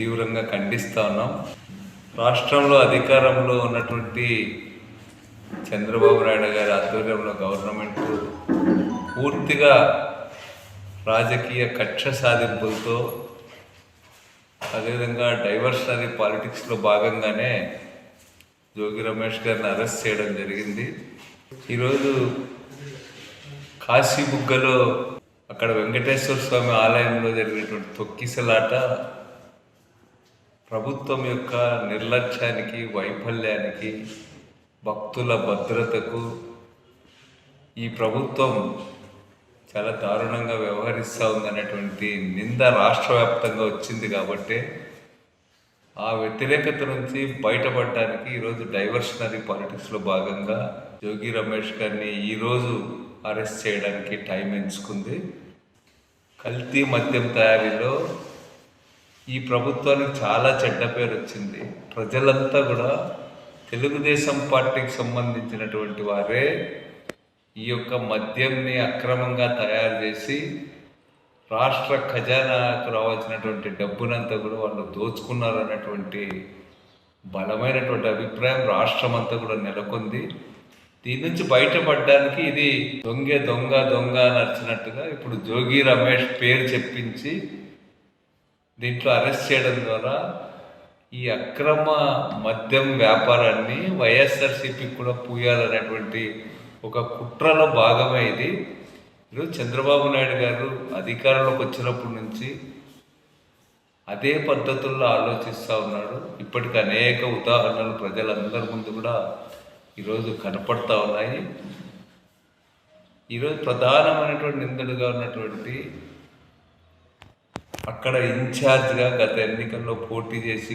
తీవ్రంగా ఖండిస్తా ఉన్నాం. రాష్ట్రంలో అధికారంలో ఉన్నటువంటి చంద్రబాబు నాయుడు గారి ఆధ్వర్యంలో గవర్నమెంట్ పూర్తిగా రాజకీయ కక్ష సాధింపులతో అదేవిధంగా డైవర్షనరీ పాలిటిక్స్లో భాగంగానే జోగి రమేష్ గారిని అరెస్ట్ చేయడం జరిగింది. ఈరోజు కాశీబుగ్గలో అక్కడ వెంకటేశ్వర స్వామి ఆలయంలో జరిగినటువంటి తొక్కిసలాట ప్రభుత్వం యొక్క నిర్లక్ష్యానికి వైఫల్యానికి భక్తుల భద్రతకు ఈ ప్రభుత్వం చాలా దారుణంగా వ్యవహరిస్తూ ఉందనేటువంటి నింద రాష్ట్ర వ్యాప్తంగా వచ్చింది కాబట్టి ఆ వ్యతిరేకత నుంచి బయటపడడానికి ఈరోజు డైవర్షనరీ పాలిటిక్స్లో భాగంగా జోగి రమేష్ గారిని ఈరోజు అరెస్ట్ చేయడానికి టైం ఎంచుకుంది. కల్తీ మద్యం తయారీలో ఈ ప్రభుత్వానికి చాలా చెడ్డ పేరు వచ్చింది. ప్రజలంతా కూడా తెలుగుదేశం పార్టీకి సంబంధించినటువంటి వారే ఈ యొక్క మద్యంని అక్రమంగా తయారు చేసి రాష్ట్ర ఖజానాకు రావాల్సినటువంటి డబ్బునంతా కూడా వాళ్ళు దోచుకున్నారు అన్నటువంటి బలమైనటువంటి అభిప్రాయం రాష్ట్రం అంతా కూడా నెలకొంది. దీని నుంచి బయటపడడానికి ఇది దొంగే దొంగ దొంగ నచ్చినట్టుగా ఇప్పుడు జోగి రమేష్ పేరు చెప్పించి దీంట్లో అరెస్ట్ చేయడం ద్వారా ఈ అక్రమ మద్యం వ్యాపారాన్ని వైఎస్ఆర్సీపీకి కూడా పూయాలనేటువంటి ఒక కుట్రలో భాగమే ఇది. ఈరోజు చంద్రబాబు నాయుడు గారు అధికారంలోకి వచ్చినప్పటి నుంచి అదే పద్ధతుల్లో ఆలోచిస్తూ ఉన్నాడు. ఇప్పటికి అనేక ఉదాహరణలు ప్రజలందరి ముందు కూడా ఈరోజు కనపడతా ఉన్నాయి. ఈరోజు ప్రధానమైనటువంటి నిందుడుగా ఉన్నటువంటి అక్కడ ఇన్ఛార్జ్గా గత ఎన్నికల్లో పోటీ చేసి